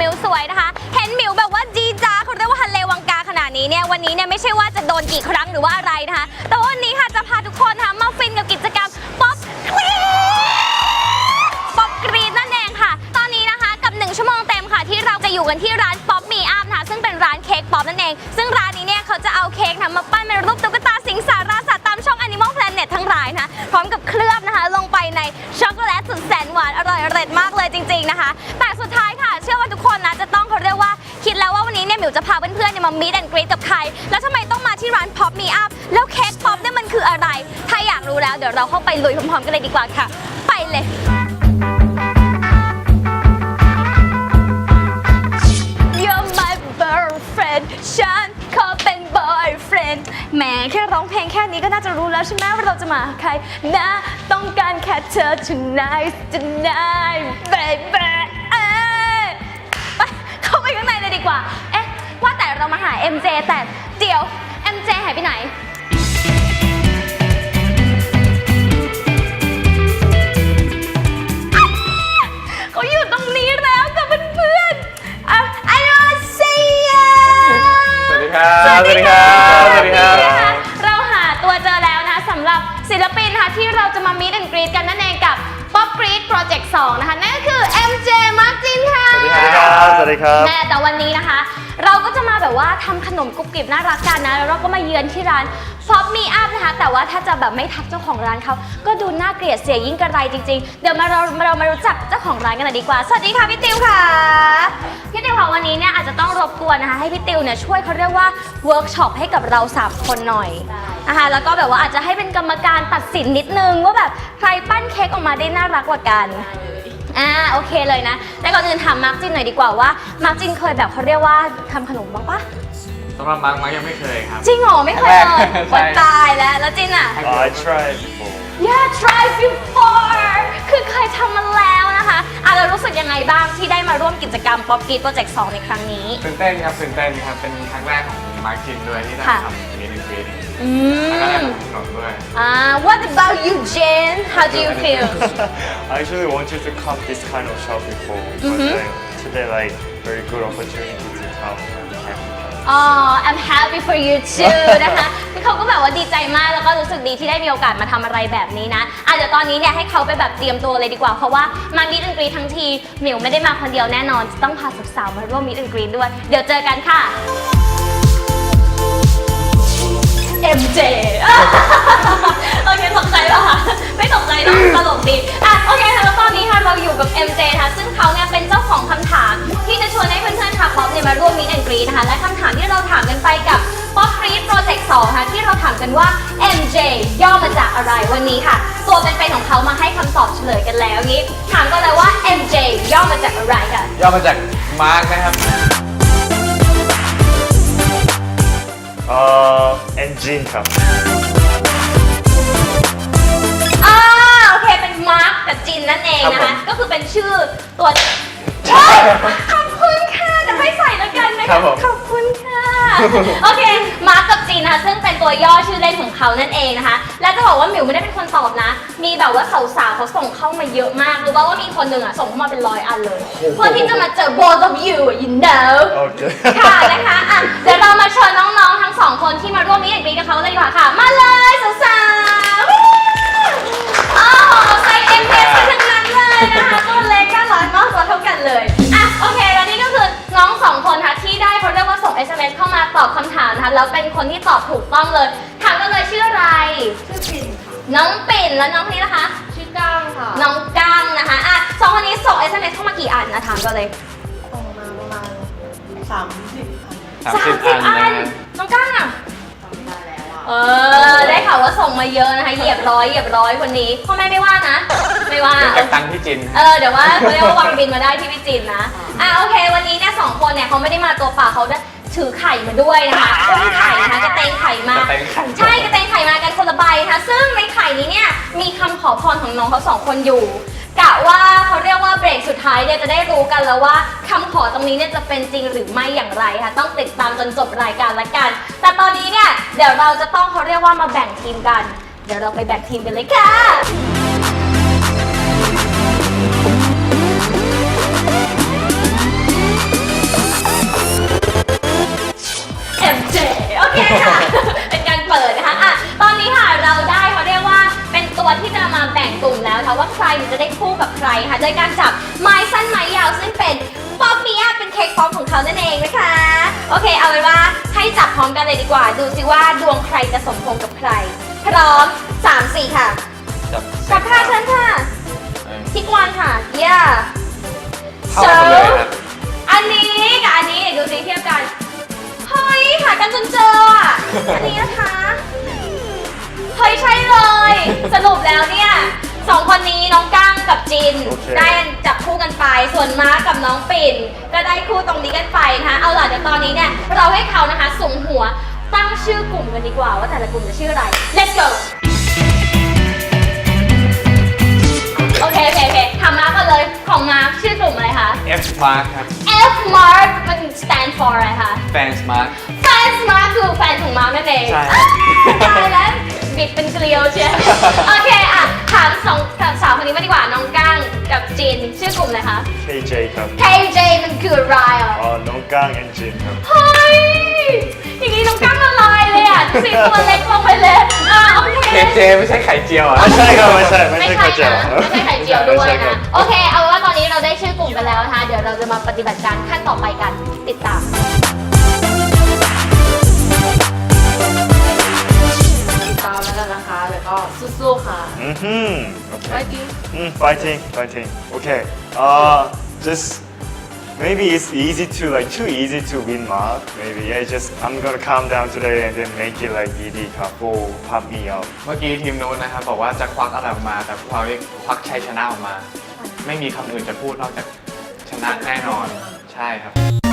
มิวสวยนะคะ เห็นหมิวแบบว่าจีจ้าเขาเรียกว่าฮันเลวังกาขนาดนี้เนี่ยวันนี้เนี่ยไม่ใช่ว่าจะโดนกี่ครั้งหรือว่าอะไรนะคะ แต่วันนี้ค่ะจะพาทุกคนนะคะมาฟินกับกิจกรรมป๊อปกรีดป๊อปกรีนั่นเองค่ะ ตอนนี้นะคะกับ 1 ชั่วโมงเต็มค่ะ ที่เราจะอยู่กันที่ร้านป๊อปมีอัพนะคะซึ่งเป็นร้านเค้กป๊อปนั่นเอง ซึ่งร้านนี้เนี่ยเขาจะเอาเค้กนะมาปั้นเป็นรูปตุ๊กตาสิงสาราสัตว์ตามช่อง Animal Planet ทั้งหลายนะคะพร้อมกับเคลือบนะคะลงไปในช็อกโกแลตสุดแสนหวานอร่อยอร่อยมากเลยจริง ๆนะคะ แต่สุดท้าย จะพาเพื่อนๆเนี่ยมามีดแอนกรีดกับใคร แล้วทำไมต้องมาที่ร้านป๊อปมีอัพแล้วเค้กป๊อปเนี่ยมันคืออะไร ถ้าอยากรู้แล้วเดี๋ยวเราเข้าไปลุยพร้อมๆกันเลยดีกว่าค่ะ ไปเลย You're my boyfriend ฉันขอเป็น boyfriend แหมแค่ร้องเพลงแค่นี้ก็น่าจะรู้แล้วใช่ไหมว่าเราจะมาใครนะ ต้องการแค่เธอ tonight tonight baby เอ้ยไปเข้าไปข้างในเลยดีกว่า ว่าแต่เรามาหา MJ แต่เดี๋ยว MJ หายไปไหน เขาอยู่ตรงนี้แล้วกับเพื่อนๆอะไอโอเซีย สวัสดีครับ สวัสดีค่ะสวัสดีครับ วันนี้นะคะเราหาตัวเจอแล้วนะคะสำหรับศิลปินนะคะที่เราจะมามีดแอนกรีดกันนั่นเองกับ Pop Grid Project 2 นะคะ นั่นก็คือ MJ Martin ค่ะ สวัสดีครับ แม่แต่วันนี้นะคะ เราก็จะมาแบบว่าทำขนมกรุบกริบน่ารักกันนะ แล้วเราก็มาเยือนที่ร้าน Pop Me Up นะคะ แต่ว่าถ้าจะแบบไม่ทักเจ้าของร้านเขาก็ดูน่าเกลียดเสียยิ่งกระไรจริง ๆ เดี๋ยวมาเราเรามารู้จักเจ้าของร้านกันหน่อยดีกว่า สวัสดีค่ะพี่ติวค่ะ พี่ติวค่ะวันนี้เนี่ยอาจจะต้องรบกวนนะคะ ให้พี่ติวเนี่ยช่วยเขาเรียกว่าเวิร์กช็อปให้กับเราสามคนหน่อยนะคะแล้วก็แบบว่าอาจจะให้เป็นกรรมการตัดสินนิดนึงว่าแบบใครปั้นเค้กออกมาได้น่ารักกว่ากัน อ่าโอเคเลยนะ แต่ก่อนอื่นถามมาร์กจินหน่อยดีกว่าว่ามาร์กจินเคยแบบเขาเรียกว่าทำขนมบ้างปะสำหรับมาร์คมาร์คยังไม่เคยครับ จริงเหรอไม่เคยเลยแรกคนตายแล้วแล้วจินอะ Oh, I tried before. Yeah try before คือเคยทำมาแล้วนะคะอะเรารู้สึกยังไงบ้างที่ได้มาร่วมกิจกรรม Pop Geek Project 2 ในครั้งนี้ ตื่นเต้นครับตื่นเต้นครับ เป็นครั้งแรกของมาร์คจินด้วยที่ได้ค่ะ ทำมินิควีนอืแล้วก็ได้มทำขนมด้วย อ่า What about you Jane How do you feel I actually wanted to come this kind of shop before, but Mhm. then today like very good opportunity to come and have fun. อ๋อ I'm happy for you too นะคะคือเขาก็แบบว่าดีใจมากแล้วก็รู้สึกดีที่ได้มีโอกาสมาทำอะไรแบบนี้นะอะเดี๋ยวตอนนี้เนี่ยให้เขาไปแบบเตรียมตัวเลยดีกว่า เพราะว่ามามิดอันกรีทั้งทีหมิวไม่ได้มาคนเดียวแน่นอน จะต้องพาสาวๆมาร่วมมิดอันกรีด้วย เดี๋ยวเจอกันค่ะ MJ ป๊อปเนี่ยมาร่วมมิดแอนกรีนะคะ และคำถามที่เราถามกันไปกับ Pop g r e e d Project 2ค่ะที่เราถามกันว่า MJ ย่อมาจากอะไรวันนี้ค่ะ ตัวเป็นๆของเขามาให้คำตอบเฉลยกันแล้วงี้ ถามกันเลยว่า MJ ย่อมาจากอะไรค่ะ ย่อมาจากมาร์คนะครับ Uh, and Jean cup. อ่าโอเคเป็นมาร์คกับจินนั่นเองนะครัคะบผม ก็คือเป็นชื่อตัว เฮ้ยขอบคุณ ครัคะบผม ขอบคุณค่ะ โอเค มาร์คกับจินนะคะ ซึ่งเป็นตัวย่อชื่อเล่นของเขานั่นเองนะคะ และจะบอกว่าหมิวไม่ได้เป็นคนตอบนะ มีแบบว่าสาวๆเขาส่งเข้ามาเยอะมาก รู้ป่าว่ามีคนหนึ่งอะส่งเข้ามาเป็นร้อยอันเลย เพื่อที่จะมาเจอ both of you you know Okay. ค่ะนะคะ อะ เดี๋ยวเรามาเชิญน้องๆ ทั้งสองคนที่มาร่วมนี้ แล้วเป็นคนที่ตอบถูกต้องเลยถามกันเลยชื่ออะไร ชื่อปิ่นค่ะ น้องปิ่นแล้วน้องคนนี้นะคะ ชื่อก้างค่ะน้องกังนะคะอะสองคนนี้ส่ง SMS เข้ามากี่อันนะถามกันเลยส่งมาประมาณสามสิบอันสามสิบอันนะฮะน้องกังอะจำได้แล้วอะเออได้ข่าวว่าส่งมาเยอะนะคะเหยียบร้อยเหยียบร้อยคนนี้พ่อแม่ไม่ว่านะ ไม่ว่า เดี๋ยวเก็บตังค์ที่จินเออเดี๋ยวว่าเขาเรียกว่าวางบินมาได้ที่พิจิตรนะ อะโอเค วันนี้เนี่ยสองคนเนี่ยเขาไม่ได้มาตัวเปล่าเขาได้ ถือไข่มาด้วยนะคะอุ้มไข่นะคะกระเตงไข่มา กระเตงไข่ ใช่กระเตงไข่มากันคนละใบนะคะซึ่งในไข่นี้เนี่ยมีคำขอพรของน้องเขาสองคนอยู่กะว่าเขาเรียกว่าเบรกสุดท้ายเนี่ยจะได้รู้กันแล้วว่าคำขอตรงนี้เนี่ยจะเป็นจริงหรือไม่อย่างไรค่ะต้องติดตามจนจบรายการละกัน แต่ตอนนี้เนี่ยเดี๋ยวเราจะต้องเขาเรียกว่ามาแบ่งทีมกัน เดี๋ยวเราไปแบ่งทีมกันเลยค่ะ นะคะว่าใครเนี่ยจะได้คู่กับใครค่ะโดยการจับไม้สั้นไม้ยาวซึ่งเป็นป๊อปปี้เป็นเค้กป๊อปของเขานั่นเองนะคะ โอเค เอาเป็นว่าให้จับพร้อมกันเลยดีกว่า ดูสิว่าดวงใครจะสมพงษ์กับใคร พร้อม3 4ค่ะจับจับค่ะเชิญค่ะเออทิกวันค่ะ yeah เข้ากันเลยครับอันนี้กับอันนี้เดี๋ยวดูสิเทียบกันเฮ้ยหากันจนเจออะอันนี้นะคะเฮ้ยใช่เลย สรุปแล้วเนี่ย สองคนนี้น้องก้างกับจิน โอเค ได้จับคู่กันไป ส่วนมาร์คกับน้องปิ่น ก็ได้คู่ตรงนี้กันไปนะคะเอาล่ะเดี๋ยวตอนนี้เนี่ยเราให้เขานะคะสุ่มหัวตั้งชื่อกลุ่มกันดีกว่าว่าแต่ละกลุ่มจะชื่ออะไร let's go โอเคโอเคโอเคทำมาร์คก่อนเลยของมาร์คชื่อกลุ่มอะไรคะ F Mark ครับ F Mark มัน stand for อะไรคะ Fans Mark Fans Mark คือแฟนของมาร์คนั่นเองใช่ตายแล้วบิดเป็นเกลียวเชียวโอเคอะ ถามสองถามสาวคนนี้มาดีกว่าน้องก้างกับจินชื่อกลุ่มอะไรคะ KJ ครับ KJ มันคืออะไรอะอ๋อน้องก้าง and Jin ครับ เฮ้ยอย่างนี้น้องก้างละลายเลยอะดูสิตัวเล็กลงไปเลยอะโอเค KJ ไม่ใช่ไข่เจียวอะ ไม่ใช่ครับไม่ใช่ไม่ไม่ใช่ใช่ข้าวเจียวนะไม่ใช่ไข่เจียวด้วยไม่ใช่ครันะบ โอเค เอาเป็นว่าตอนนี้เราได้ชื่อกลุ่มกันแล้วนะคะ เดี๋ยวเราจะมาปฏิบัติการขั้นต่อไปกันติดตาม ๆค่ะ Mm-hmm. ไว้ Okay. กิน Mm, fighting, fighting. Okay. Uh, just maybe it's easy to like too easy to win Mark. Maybe I just I'm gonna calm down today and then make it like ED couple pop me up. เมื่อกี้ทีมนู้นนะครับบอกว่าจะควักอะไรออกมา แต่พวกเราได้ควักชัยชนะออกมา ไม่มีคำอื่นจะพูดนอกจากชนะแน่นอน ใช่ครับ